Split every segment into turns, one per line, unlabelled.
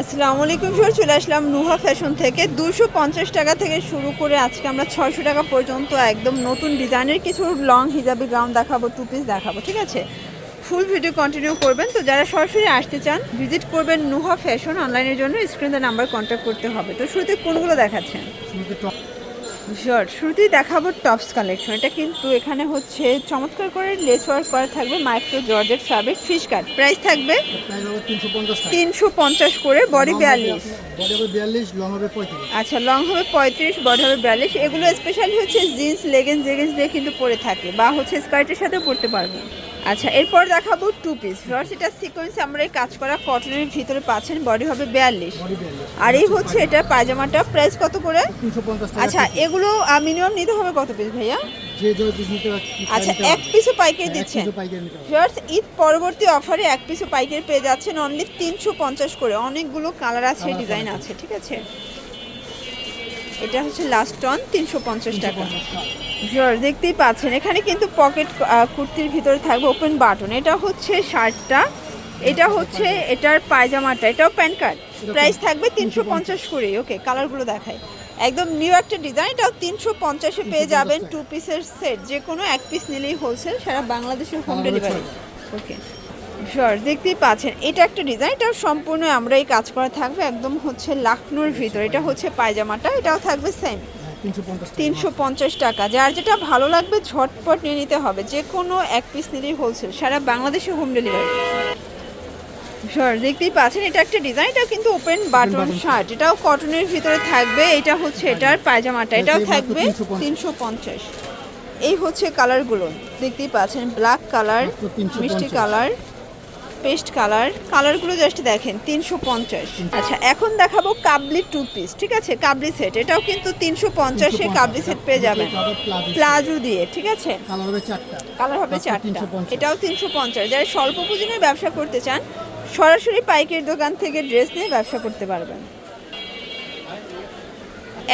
আসসালামু আলাইকুম সর চলে আসলাম নুহা ফ্যাশন থেকে। দুশো পঞ্চাশ টাকা থেকে শুরু করে আজকে আমরা ছয়শো টাকা পর্যন্ত একদম নতুন ডিজাইনের কিছু লং হিজাবি গাউন দেখাবো টু পিস দেখাবো, ঠিক আছে? ফুল ভিডিও কন্টিনিউ করবেন। তো যারা সরাসরি আসতে চান ভিজিট করবেন নুহা ফ্যাশন অনলাইনের জন্য। স্ক্রিনে নাম্বার কন্ট্যাক্ট করতে হবে। তো শুরুতে কোনগুলো দেখাচ্ছেন? শিওর শুরুতেই দেখাবো টপস কালেকশন এটা কিন্তু এখানে হচ্ছে চমৎকার করে লেস ওয়ার্ক করা থাকবে micro georgette fabric fish cut price থাকবে
তিনশো পঞ্চাশ
করে বডি বিয়াল্লিশ। আচ্ছা লং হবে পঁয়ত্রিশ বড় হবে বিয়াল্লিশ। এগুলো স্পেশালি হচ্ছে জিন্স লেগেন্স জেগেন্স দিয়ে কিন্তু পরে থাকে, বা হচ্ছে স্কার্টের সাথেও পরতে পারবেন। আচ্ছা এরপর দেখাবো টু পিস ফার্স্ট এটা সিকোয়েন্স আমরা এই কাজ করা কটনের ভিতরে পাচ্ছেন বডি হবে বিয়াল্লিশ। আর এই হচ্ছে এটা পায়জামাটা প্রাইস কত করে? আচ্ছা এগুলো মিনিমাম নিতে হবে কত পিস ভাইয়া? আচ্ছা এক পিসও পাইকারি দিচ্ছেন। ফার্স্ট ঈদ পরবর্তী অফারে এক পিসও পাইকারি পেয়ে যাচ্ছেন অনলি তিনশো পঞ্চাশ করে। অনেকগুলো কালার আছে ডিজাইন।
আছে
ঠিক আছে? এটা হচ্ছে লাস্ট টন তিনশো পঞ্চাশ টাকা।
350 টাকা।
জোর দেখতেই পাচ্ছেন এখানে কিন্তু পকেট কুর্তির ভিতরে থাকবে ওপেন বাটন এটা হচ্ছে শার্টটা এটা হচ্ছে এটার পায়জামাটা এটাও প্যান্ট কার্ড প্রাইস থাকবে তিনশো পঞ্চাশ করে ওকে কালারগুলো দেখায় একদম নিউ একটা ডিজাইন এটাও তিনশো পঞ্চাশে পেয়ে যাবেন। টু পিসের সেট যে কোনো এক পিস নিলেই হোলসেল সারা বাংলাদেশের হোম ডেলিভারি ওকে শিওর দেখতেই পাচ্ছেন। এটা একটা ডিজাইন এটাও সম্পূর্ণ আমরা এই কাজ করা থাকবে একদম হচ্ছে লাখনোর ভিতর। এটা হচ্ছে পায়জামাটা এটাও থাকবে সেম
হ্যাঁ, তিনশো পঞ্চাশ টাকা।
যার যেটা ভালো লাগবে ঝটপট নিয়ে নিতে হবে। যে কোনো এক পিস নিলেই হোলসেল সারা বাংলাদেশে হোম ডেলিভারি সর দেখতেই পাচ্ছেন এটা একটা ডিজাইন এটাও কিন্তু ওপেন বাটন শার্ট এটাও কটনের ভিতরে থাকবে এটা হচ্ছে এটার পায়জামাটা এটাও থাকবে তিনশো পঞ্চাশ। এই হচ্ছে কালারগুলো দেখতেই পাচ্ছেন ব্ল্যাক কালার মিষ্টি কালার পেস্ট কালার। কালারগুলো জাস্ট দেখেন তিনশো পঞ্চাশ। আচ্ছা এখন দেখাবো কাবলি টু পিস ঠিক আছে? কাবলি সেট এটাও কিন্তু তিনশো পঞ্চাশে কাবলি সেট পেয়ে যাবেন।
প্লাজো
দিয়ে ঠিক আছে?
কালার হবে চারটা।
কালার হবে
মাত্র
চারটা।
350
এটাও তিনশো পঞ্চাশ। যারা স্বল্প পুঁজি নিয়ে ব্যবসা করতে চান সরাসরি পাইকের দোকান থেকে ড্রেস নিয়ে ব্যবসা করতে পারবেন।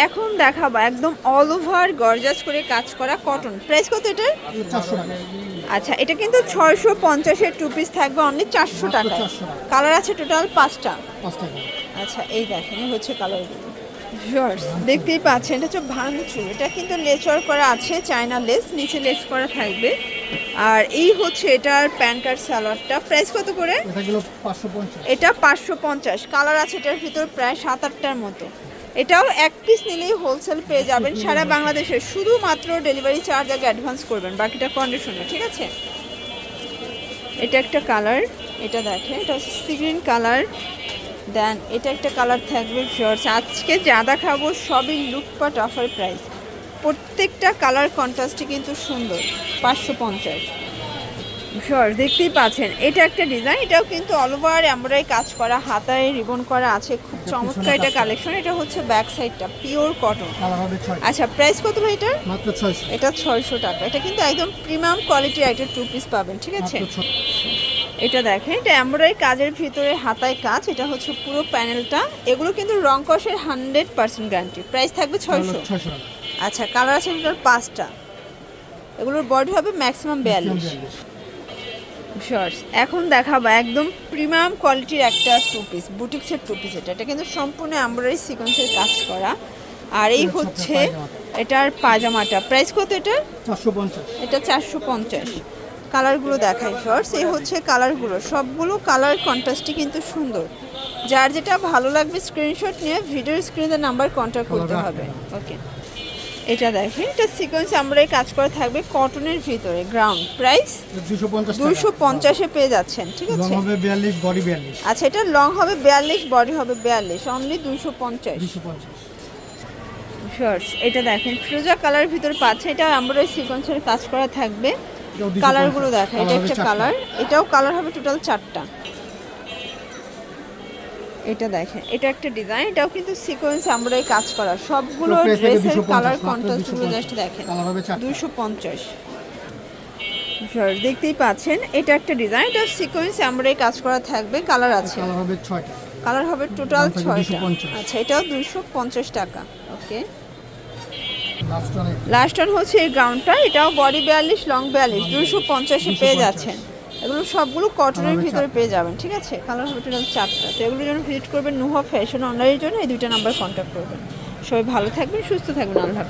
এখন দেখাবো একদম অল ওভার গর্জাস করে কাজ করা কটন প্রাইস কত এটার? আচ্ছা এটা কিন্তু ছয়শো পঞ্চাশের টু পিস থাকবে অনলি চারশো টাকা।
400
কালার আছে টোটাল পাঁচটা। আচ্ছা এই দেখেন হচ্ছে কালারগুলো দেখতেই পাচ্ছেন এটা হচ্ছে ভাঙচুর। এটা কিন্তু লেচার করা আছে চায়না লেস নিচে লেস করা থাকবে। আর এই হচ্ছে এটার প্যান কার্ড সালোয়ারটা প্রাইস কত করে?
এটা পাঁচশো পঞ্চাশ।
কালার আছে এটার ভিতর প্রায় সাত আটটার মতো। এটাও এক পিস নিলেই হোলসেল পেয়ে যাবেন সারা বাংলাদেশে। শুধুমাত্র ডেলিভারি চার্জ আগে অ্যাডভান্স করবেন, বাকিটা কন্ডিশনে ঠিক আছে? এটা একটা কালার এটা দেখে এটা হচ্ছে সিগ্রিন কালার দেন এটা একটা কালার থাকবে শর্টস আজকে যা দেখাবো সবই লুটপাট অফার প্রাইস প্রত্যেকটা কালার কন্ট্রাস্টই কিন্তু সুন্দর, পাঁচশো পঞ্চাশ। শর দেখতেই পাচ্ছেন। এটা একটা ডিজাইন এটাও কিন্তু অল ওভার আমরাই কাজ করা হাতায় রিবন করা আছে খুব চমৎকার এটা কালেকশন এটা হচ্ছে ব্যাক সাইডটা পিওর কটন আচ্ছা প্রাইস কত ভাই এটার?
মাত্র ছয়শো।
এটা ছয়শো টাকা। এটা কিন্তু একদম প্রিমিয়াম কোয়ালিটির একটা টু পিস পাবেন ঠিক আছে? এটা দেখেন এটা এমব্রয়ডারি কাজের ভিতরে হাতায় কাজ এটা হচ্ছে পুরো প্যানেলটা এগুলো কিন্তু রং কষের হান্ড্রেড পার্সেন্ট গ্যারান্টি প্রাইস থাকবে ছয়শো। আচ্ছা কালার আছে এটার পাঁচটা। এগুলোর বডি হবে ম্যাক্সিমাম বিয়াল্লিশ। শর্টস এখন দেখাবো একদম প্রিমিয়াম কোয়ালিটির একটা টু পিস বুটিক্সের টু পিস এটা। এটা কিন্তু সম্পূর্ণ এমব্রয়ডারি সিকোয়েন্সের কাজ করা। আর এই
হচ্ছে
এটার পাজামাটা প্রাইস কত এটা
চারশো পঞ্চাশ।
এটা চারশো পঞ্চাশ। কালারগুলো দেখাই শর্টস এই হচ্ছে কালারগুলো সবগুলো কালার কন্ট্রাস্টই কিন্তু সুন্দর। যার যেটা ভালো লাগবে স্ক্রিনশট নিয়ে ভিডিও স্ক্রিনে নাম্বার কন্ট্যাক্ট করতে হবে। ওকে এটা দেখে এটা সিকোয়েন্স আমরা এই কাজ করা থাকবে কটনের ভিতরে গ্রাউন্ড প্রাইস
দুশো পঞ্চাশ
পেয়ে যাচ্ছেন ঠিক
লং
আছে? আচ্ছা এটা লং হবে বিয়াল্লিশ বডি হবে বিয়াল্লিশ অনলি দুশো পঞ্চাশ। শর্টস এটা দেখেন ফিরোজা কালার ভিতরে পাচ্ছে এটা আমরা সিকোয়েন্সের কাজ করা থাকবে।
এটাও 250
কালারগুলো দেখা এটা একটা কালার এটাও কালার হবে টোটাল চারটা। এটা দেখেন এটা একটা ডিজাইন এটাও কিন্তু সিকোয়েন্স আমরা এই কাজ করা। সবগুলো ড্রেসের কালার কন্ট্রাস্টগুলো জাস্ট দেখেন।
কালার হবে চারটা।
দুশো পঞ্চাশ। দেখতেই পাচ্ছেন এটা একটা ডিজাইন এটা সিকোয়েন্স আমরা এই কাজ করা থাকবে কালার আছে।
কালার হবে ছয়টা।
কালার হবে টোটাল
দাম থাকবে
ছয়টা। আচ্ছা এটাও দুশো পঞ্চাশ টাকা ওকে
লাস্ট
ওয়ান হচ্ছে এই গ্রাউন্ডটা এটাও বডি বিয়াল্লিশ লং বিয়াল্লিশ দুশো পঞ্চাশে পেয়ে
250
যাচ্ছেন। এগুলো সবগুলো কটনের ভিতরে পেয়ে যাবেন ঠিক আছে? কালার হবে টোটাল চারটা তো এগুলোর জন্য ভিজিট করবেন নুহা ফ্যাশন অনলাইনের জন্য এই দুইটা নাম্বার কন্ট্যাক্ট করবেন। সবাই ভালো থাকবেন সুস্থ থাকবেন আল্লাহ।